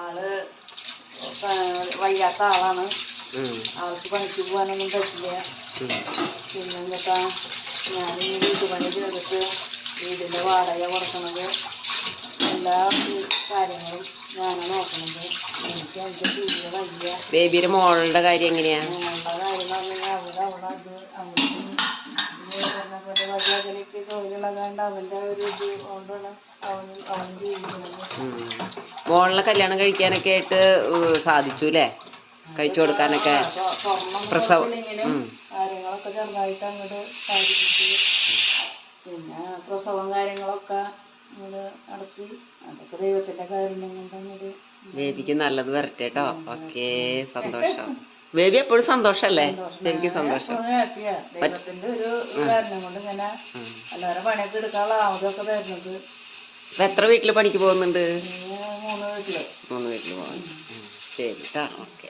ആൾ വയ്യാത്ത ആളാണ്. ആൾക്ക് പണിക്ക് പോകാനൊന്നും പറ്റില്ല. പിന്നെ എന്നിട്ടാ ഞാൻ ഈ വീട്ടുപണി ചെയ്തിട്ട് വീടിന്റെ വാടക കൊടുക്കണത് എല്ലാ കാര്യങ്ങളും ഞാനാണ് നോക്കണത്. എനിക്ക് അതിന്റെ തീരെ വയ്യ. ബേബിയുടെ മോളുടെ കാര്യം എങ്ങനെയാ? മോളുടെ കാര്യം പറഞ്ഞാൽ അവിടെ അവിടെ അത് അവിടെ വഴിയകലേക്ക് തൊഴിലുള്ളതാണ്ട് അവന്റെ ഒരു ഇത് കൊണ്ടാണ് അവൻ അവൻ ജീവിക്കുന്നത്. മോളിനെ കല്യാണം കഴിക്കാനൊക്കെ ആയിട്ട് സാധിച്ചു അല്ലേ കഴിച്ചു കൊടുക്കാനൊക്കെ പ്രസവം. കാര്യങ്ങളൊക്കെ ചെറുതായിട്ട് അങ്ങോട്ട് പിന്നെ പ്രസവം കാര്യങ്ങളൊക്കെ അങ്ങോട്ട് നടത്തി. അതൊക്കെ ദൈവത്തിന്റെ കാര്യം കൊണ്ട് അങ്ങോട്ട് ബേബിക്ക് നല്ലത് വരട്ടെ കേട്ടോ ഓക്കേ സന്തോഷം. ബേബി എപ്പോഴും സന്തോഷല്ലേ? ബേബിക്ക് സന്തോഷം. ദൈവത്തിന്റെ ഒരു കാരണം കൊണ്ട് ഇങ്ങനെ എല്ലാവരും പണിയൊക്കെ എടുക്കാനുള്ള ആവതൊക്കെ തരുന്നത് എത്ര വീട്ടിൽ പണിക്ക് പോകുന്നുണ്ട്? മൂന്ന് വീട്ടിൽ ഉം. ശരി കേട്ടോ ഓക്കെ.